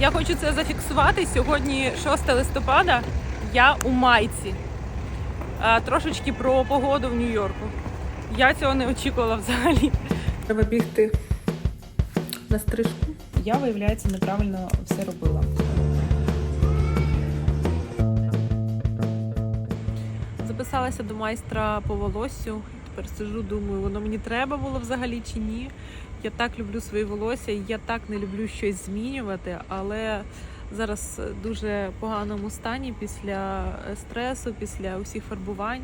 Я хочу це зафіксувати. Сьогодні 6 листопада. Я у майці. Трошечки про погоду в Нью-Йорку. Я цього не очікувала взагалі. Треба бігти на стрижку. Я, виявляється, неправильно все робила. Записалася до майстра по волоссю. Тепер сижу, думаю, воно мені треба було взагалі чи ні. Я так люблю свої волосся, я так не люблю щось змінювати, але зараз дуже поганому стані після е, стресу, після усіх фарбувань.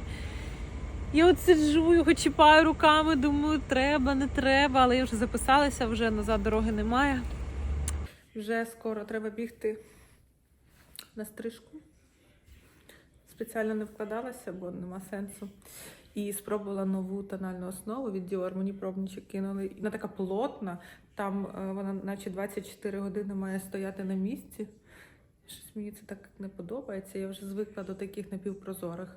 Я от сиджу, його чіпаю руками, думаю, треба, не треба, але я вже записалася, вже назад дороги немає. Вже скоро треба бігти на стрижку. Спеціально не вкладалася, бо нема сенсу. І спробувала нову тональну основу від Dior. Мені пробничок кинули. Вона така плотна, там е, вона наче 24 години має стояти на місці. Щось мені це так не подобається. Я вже звикла до таких напівпрозорих.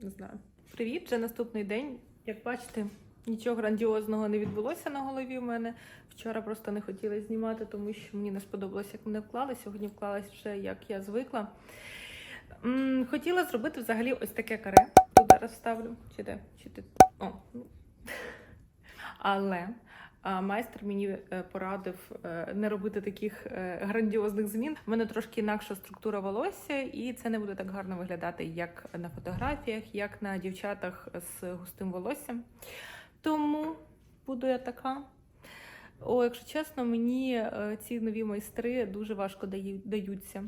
Не знаю. Привіт, вже наступний день. Як бачите, нічого грандіозного не відбулося на голові в мене. Вчора просто не хотіла знімати, тому що мені не сподобалося, як мене вклали. Сьогодні вклалась вже як я звикла. М, Хотіла зробити взагалі ось таке каре. Тут зараз ставлю. Чи де? Чи ти? О, ну. Але а, майстер мені е, порадив е, не робити таких е, грандіозних змін. У мене трошки інакша структура волосся, і це не буде так гарно виглядати, як на фотографіях, як на дівчатах з густим волоссям. Тому буду я така. О, якщо чесно, мені е, ці нові майстри дуже важко даються.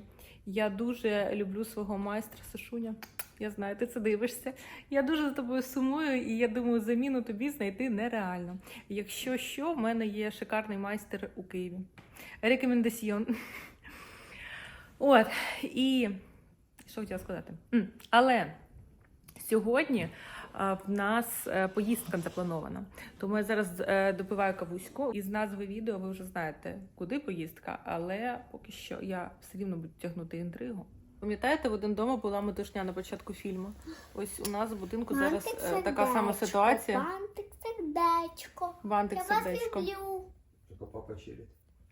Я дуже люблю свого майстра Сашуня. Я знаю, ти це дивишся. Я дуже за тобою сумую, і я думаю, заміну тобі знайти нереально. Якщо що, в мене є шикарний майстер у Києві. Рекомендаціон. От, і що хотіла сказати? Але сьогодні в нас е, поїздка запланована. Тому я зараз е, допиваю кавуську. Із назви відео ви вже знаєте, куди поїздка, але поки що я все рівно буду тягнути інтригу. Пам'ятаєте, в один дома була метушня на початку фільму. Ось у нас в будинку зараз е, така сама ситуація. Бантик сердечко. Бантик Я вас сердечко. люблю. Только папа чилит.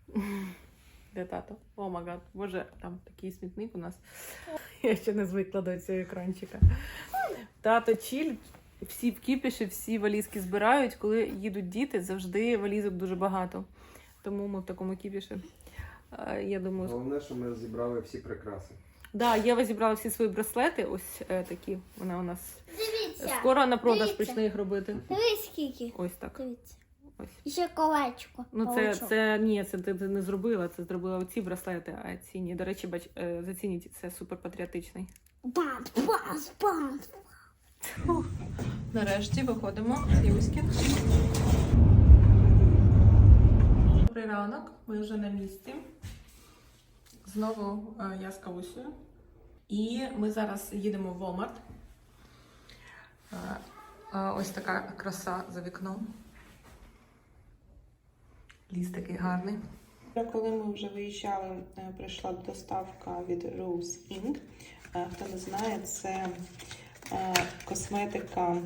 Де тато? О, магад. Боже, там такий смітник у нас. Я ще не звикла до цього екранчика. Тато чіль, всі в кіпіші, всі валізки збирають. Коли їдуть діти, завжди валізок дуже багато. Тому ми в такому кіпіші. Е, Я думаю, Головне, що ми зібрали всі прикраси. да, Єва зібрала всі свої браслети, ось е, такі. Вона у нас Дивіться. скоро на продаж Дивіться. почне їх робити. Дивись скільки. Ось так. Дивіться. Ось. І ще колечко. Ну, це, Паучок. це ні, це ти, ти не зробила. Це зробила оці браслети, а ці ні. До речі, бач, е, зацініть, це супер патріотичний. Бант, бант, Нарешті виходимо з Юськи. Добрий ранок, ми вже на місці. Знову е, я з Кавусею. І ми зараз їдемо в Walmart. Е, е, Ось така краса за вікном. Ліс такий гарний. Коли ми вже виїжджали, прийшла доставка від Rose Inc. Хто не знає, це косметика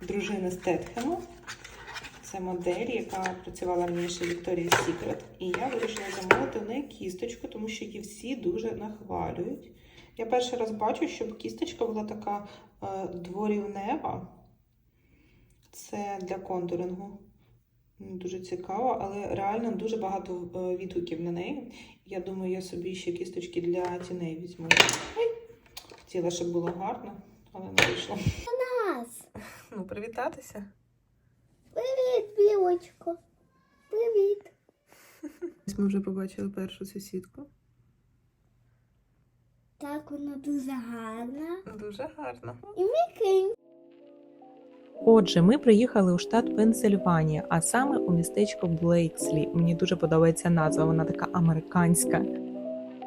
дружини Стетхема. Це модель, яка працювала раніше Victoria's Secret. І я вирішила замовити в неї кісточку, тому що її всі дуже нахвалюють. Я перший раз бачу, щоб кісточка була така е, дворівнева. Це для контурингу. Дуже цікаво, але реально дуже багато е, відгуків на неї. Я думаю, я собі ще кісточки для тіней візьму. Ой, хотіла, щоб було гарно, але не вийшло. Нас. Ну, привітатися. Привіт, білочко. Привіт. Ми вже побачили першу сусідку. Так, вона дуже гарна. Дуже гарно. І Микинь. Отже, ми приїхали у штат Пенсильванія, а саме у містечко Блейкслі. Мені дуже подобається назва, вона така американська.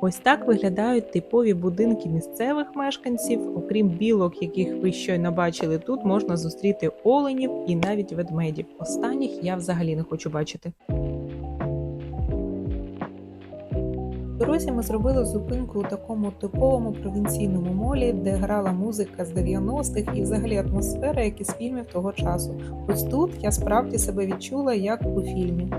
Ось так виглядають типові будинки місцевих мешканців. Окрім білок, яких ви щойно бачили, тут можна зустріти оленів і навіть ведмедів. Останніх я взагалі не хочу бачити. Дорозі ми зробили зупинку у такому типовому провінційному молі, де грала музика з 90-х і взагалі атмосфера, як із фільмів того часу. Ось тут я справді себе відчула як у фільмі.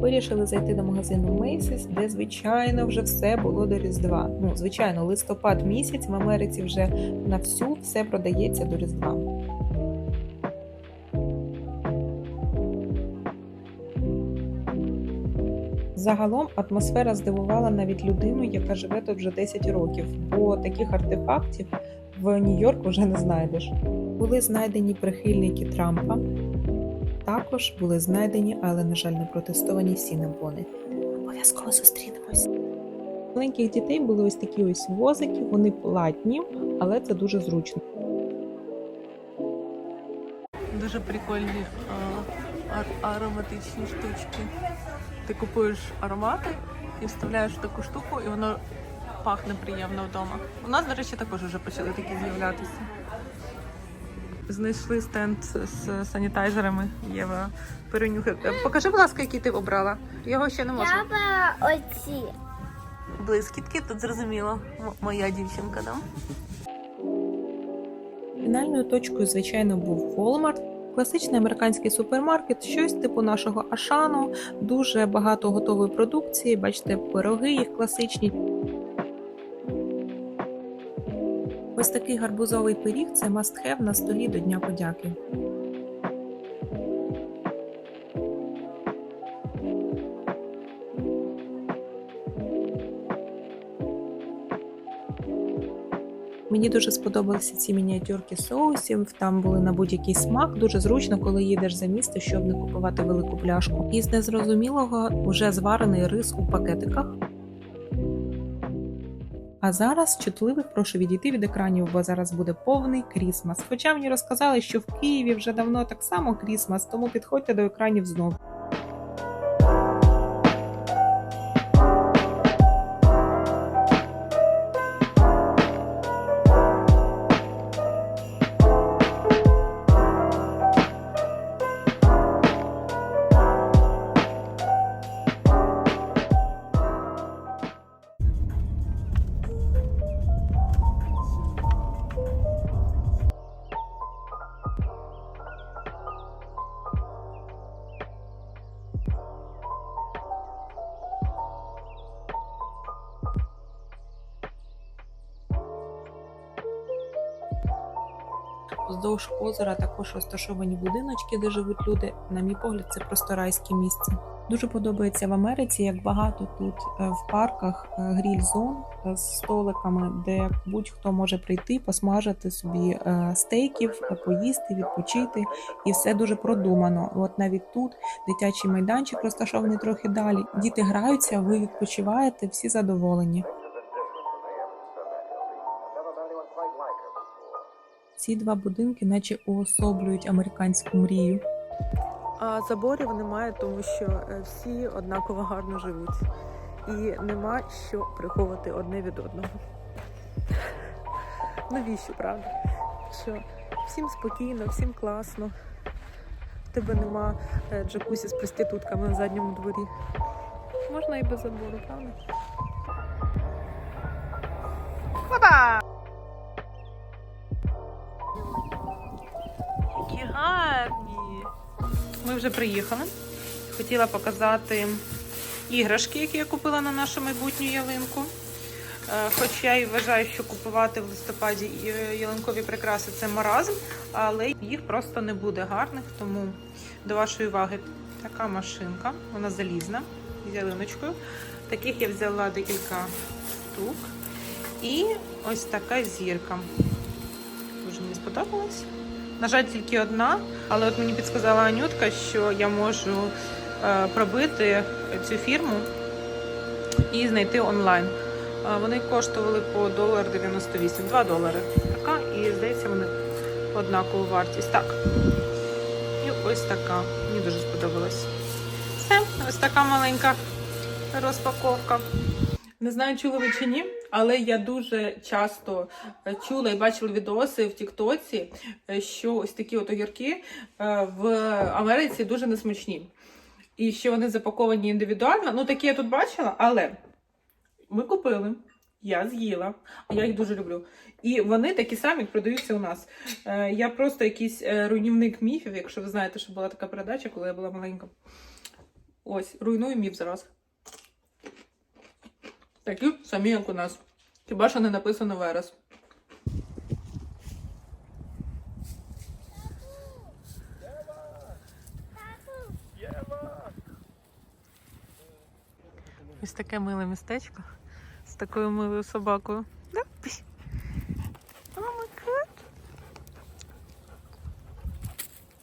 Вирішили зайти до магазину Macy's, де, звичайно, вже все було до Різдва. Ну, звичайно, листопад місяць в Америці вже на всю все продається до Різдва. Загалом атмосфера здивувала навіть людину, яка живе тут вже 10 років, бо таких артефактів в Нью-Йорку вже не знайдеш. Були знайдені прихильники Трампа, також були знайдені, але, на жаль, не протестовані сінебони. Обов'язково зустрінемось. Маленьких дітей були ось такі ось возики, вони платні, але це дуже зручно. Дуже прикольні ароматичні штучки. Ти купуєш аромати і вставляєш в таку штуку, і воно пахне приємно вдома. У нас, до речі, також вже почали такі з'являтися. Знайшли стенд з санітайзерами. Єва перенюхай. Е, Покажи, будь ласка, який ти обрала. Його ще не можна. Я би оці. Блискітки, тут зрозуміло. Моя дівчинка, да? Фінальною точкою, звичайно, був Walmart. Класичний американський супермаркет, щось типу нашого Ашану, дуже багато готової продукції. Бачите, пироги їх класичні. Ось такий гарбузовий пиріг це must have на столі до Дня подяки. Мені дуже сподобалися ці мініатюрки соусів. Там були на будь-який смак. Дуже зручно, коли їдеш за місто, щоб не купувати велику пляшку. І з незрозумілого вже зварений рис у пакетиках. А зараз чутливих прошу відійти від екранів, бо зараз буде повний крісмас. Хоча мені розказали, що в Києві вже давно так само крісмас, тому підходьте до екранів знову. Вздовж озера також розташовані будиночки, де живуть люди. На мій погляд, це просто райське місце. Дуже подобається в Америці, як багато тут е, в парках е, гріль-зон е, з столиками, де будь-хто може прийти, посмажити собі стейків, поїсти, відпочити, і все дуже продумано. От навіть тут дитячий майданчик розташований трохи далі. Діти граються, ви відпочиваєте, всі задоволені. Ці два будинки, наче уособлюють американську мрію. А заборів немає, тому що е, всі однаково гарно живуть. І нема що приховати одне від одного. Навіщо, правда? Що всім спокійно, всім класно. Тебе нема е, джакусі з проститутками на задньому дворі. Можна і без забору, правда? Опа! Вже приїхали. Хотіла показати іграшки, які я купила на нашу майбутню ялинку. Е, Хоч я і вважаю, що купувати в листопаді е, ялинкові прикраси це маразм, але їх просто не буде гарних. Тому до вашої уваги така машинка, вона залізна з ялиночкою. Таких я взяла декілька штук. І ось така зірка. Дуже мені сподобалась. На жаль, тільки одна, але от мені підсказала Анютка, що я можу е, пробити цю фірму і знайти онлайн. Е, Вони коштували по долар 98, 2 долари. Така, і здається, вони однакову вартість. Так. І ось така. Мені дуже сподобалось. Все, ось така маленька розпаковка. Не знаю, чули ви чи ні, але я дуже часто е, чула і бачила відоси в Тіктоці, е, що ось такі от огірки е, в Америці дуже несмачні. І що вони запаковані індивідуально. Ну, такі я тут бачила, але ми купили, я з'їла, а я їх дуже люблю. І вони такі самі продаються у нас. Я просто якийсь руйнівник міфів, якщо ви знаєте, що була така передача, коли я була маленька. Ось, руйнує міф зараз. Такі самі, як у нас. Хіба що не написано верес. Ось таке миле містечко з такою милою собакою.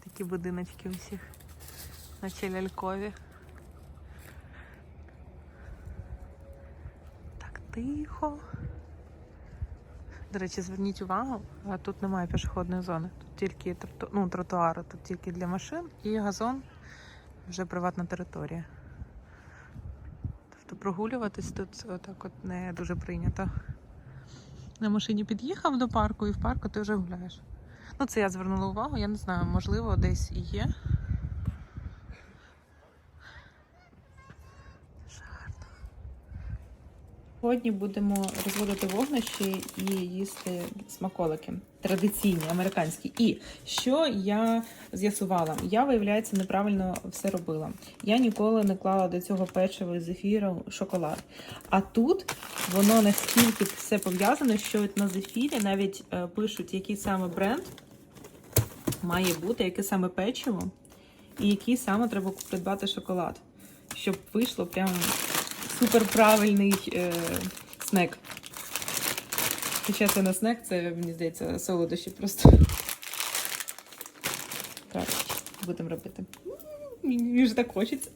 Такі будиночки усіх, наче лялькові. Так тихо. До речі, зверніть увагу, тут немає пішохідної зони. Тут тільки ну, тротуари, тут тільки для машин і газон вже приватна територія. Тобто прогулюватись тут отак от не дуже прийнято. На машині під'їхав до парку і в парку ти вже гуляєш. Ну, це я звернула увагу, я не знаю, можливо, десь і є. Дуже гарно. Сьогодні будемо розводити вогнище і їсти смаколики. Традиційні, американські. І що я з'ясувала? Я, виявляється, неправильно все робила. Я ніколи не клала до цього печива з ефіру шоколад. А тут воно настільки все пов'язано, що на зефірі навіть е, пишуть, який саме бренд має бути, яке саме печиво, і який саме треба придбати шоколад, щоб вийшло прям суперправильний е, снек. Хоча це на снек, це, мені здається, солодощі просто. Так, будемо робити. Мені вже так хочеться.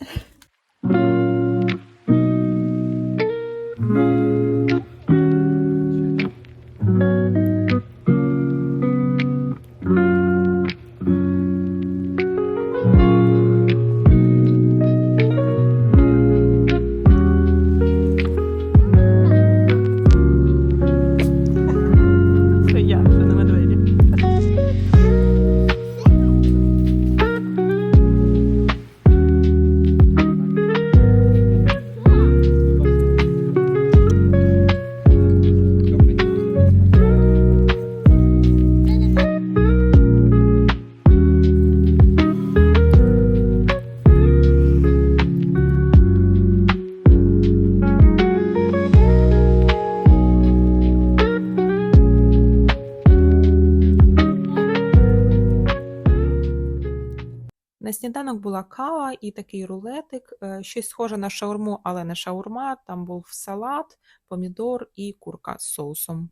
Сніданок була кава і такий рулетик, е, щось схоже на шаурму, але не шаурма. Там був салат, помідор і курка з соусом.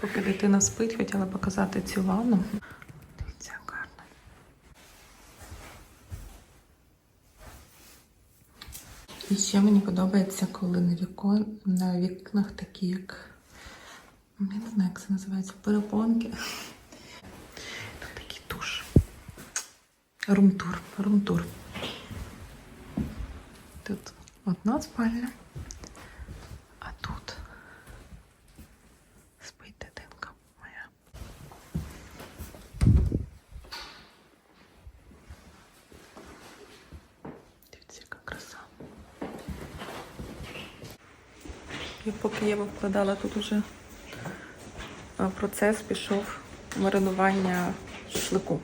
Поки дитина спить, хотіла показати цю ванну. Дивіться, як гарно. І ще мені подобається, коли на, вікон, на вікнах такі, як. Не знаю, як це називається, перепонки. Тут такий душ. Румтур, румтур. Тут одна спальня, а тут спить дитинка моя. Дивіться, яка краса. І поки я вкладала тут уже процес пішов маринування шашлику.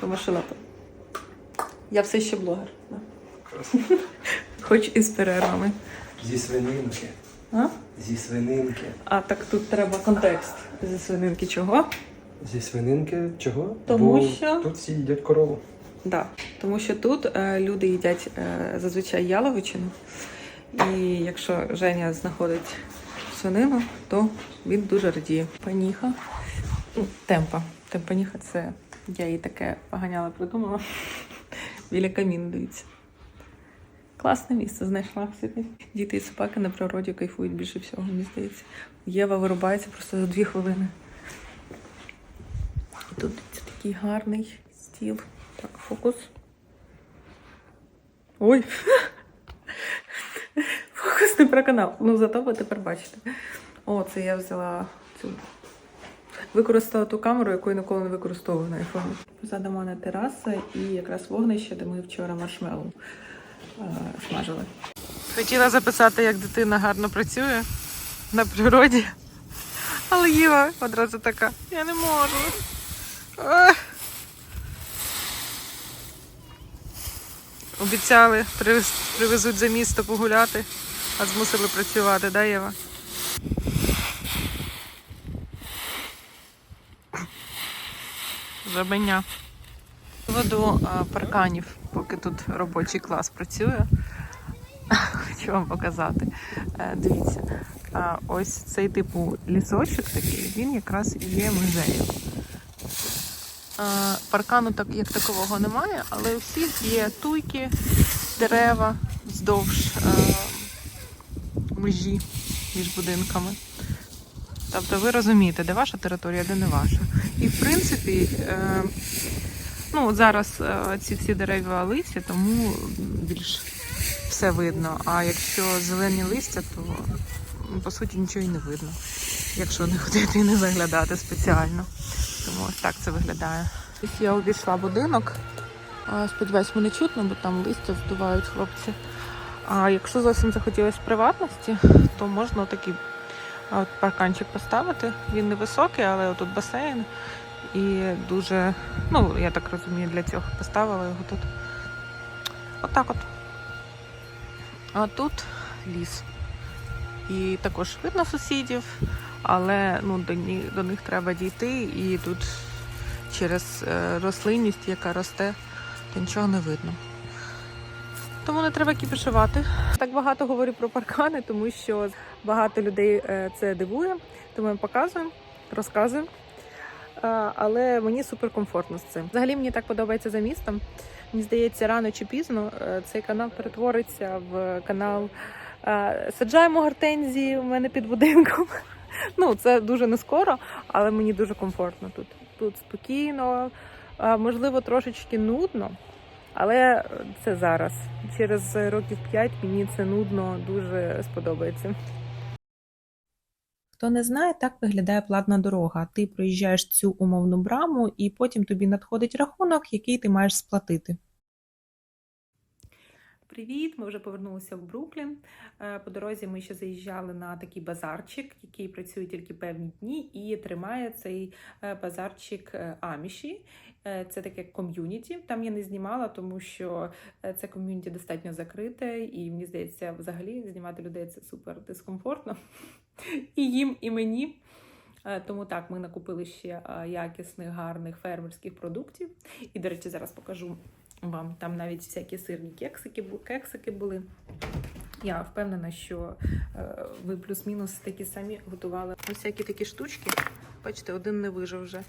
Помашила. Я все ще блогер. да. Хоч і з перервами. Зі свининки. А? Зі свининки. а так тут треба контекст зі свининки чого? Зі свининки чого? Тому Бо що- тут всі їдять корову. Да. Тому що тут е, люди їдять е, зазвичай яловичину. І якщо Женя знаходить свинину, то він дуже радіє. Паніха. Ну, темпа. Темпаніха це я їй таке поганяла придумала. Біля каміну дивіться. Класне місце знайшла собі. Діти і собаки на природі кайфують більше всього, мені здається. Єва вирубається просто за дві хвилини. І тут це такий гарний стіл. Так, фокус. Ой. Фокус не про канал. Ну, зато ви тепер бачите. О, це я взяла цю. Використала ту камеру, яку я ніколи не використовую на iPhone. Позаду мене тераса і якраз вогнище, де ми вчора маршмеллоу е, смажили. Хотіла записати, як дитина гарно працює на природі. Але Єва одразу така, я не можу. Ах. Обіцяли, привезуть за місто погуляти, а змусили працювати, да, Єва? Жабеня. Воду парканів, поки тут робочий клас працює. Хочу вам показати. Е, Дивіться, ось цей типу лісочок такий, він якраз є музеєм. Е, Паркану так як такового немає, але у всіх є туйки, дерева вздовж е, межі між будинками. Тобто ви розумієте, де ваша територія, де не ваша. І в принципі, е, ну зараз е, ці всі дерева лисі, тому більш все видно. А якщо зелені листя, то по суті нічого і не видно, якщо не ходити і не заглядати спеціально. Тому ось так це виглядає. Я обійшла будинок. Сподіваюсь, мене чутно, бо там листя здувають хлопці. А якщо зовсім захотілося приватності, то можна такий от парканчик поставити. Він невисокий, але тут басейн. І дуже, ну, я так розумію, для цього поставила його тут. Отак от. А тут ліс. І також видно сусідів, але ну, до, ні, до них треба дійти, і тут через е, рослинність, яка росте, то нічого не видно. Тому не треба кіпішувати. Так багато говорю про паркани, тому що багато людей е, це дивує, тому я показую, розказую. Е, Але мені супер комфортно з цим. Взагалі мені так подобається за містом. Мені здається, рано чи пізно е, цей канал перетвориться в канал Саджаємо гортензії у мене під будинком. Ну, це дуже не скоро, але мені дуже комфортно тут. Тут спокійно, можливо, трошечки нудно, але це зараз. Через років 5 мені це нудно дуже сподобається. Хто не знає, так виглядає платна дорога. Ти проїжджаєш цю умовну браму, і потім тобі надходить рахунок, який ти маєш сплатити. Привіт! Ми вже повернулися в Бруклін. Е, По дорозі ми ще заїжджали на такий базарчик, який працює тільки певні дні, і тримає цей е, базарчик е, Аміші. Це таке ком'юніті. Там я не знімала, тому що це ком'юніті достатньо закрите, і мені здається, взагалі знімати людей це супер дискомфортно. І їм, і мені. Тому так, ми накупили ще якісних, гарних фермерських продуктів. І, до речі, зараз покажу вам. Там навіть всякі сирні кексики, кексики були. Я впевнена, що е, ви плюс-мінус такі самі готували. Ось всякі такі штучки. Бачите, один не вижив вже.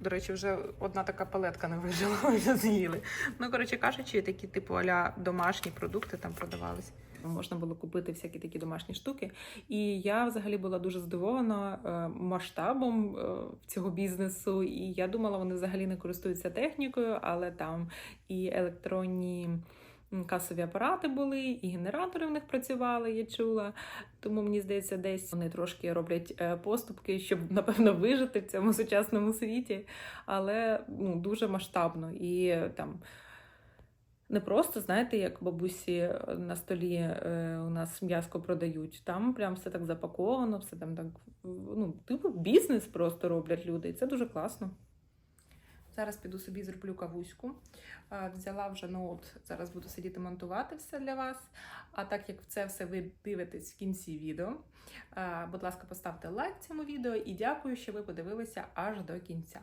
До речі, вже одна така палетка не вижила, вже з'їли. Ну, коротше кажучи, такі типу аля домашні продукти там продавались. Можна було купити всякі такі домашні штуки. І я взагалі була дуже здивована е, масштабом е, цього бізнесу. І я думала, вони взагалі не користуються технікою, але там і електронні касові апарати були, і генератори в них працювали, я чула. Тому мені здається, десь вони трошки роблять е, поступки, щоб напевно вижити в цьому сучасному світі, але ну, дуже масштабно і там. Не просто, знаєте, як бабусі на столі е, у нас м'яско продають. Там прям все так запаковано, все там так, ну, типу бізнес просто роблять люди, і це дуже класно. Зараз піду собі зроблю кавуську. Е, Взяла вже ноут, зараз буду сидіти монтувати все для вас. А так як це все ви дивитесь в кінці відео, е, будь ласка, поставте лайк цьому відео і дякую, що ви подивилися аж до кінця.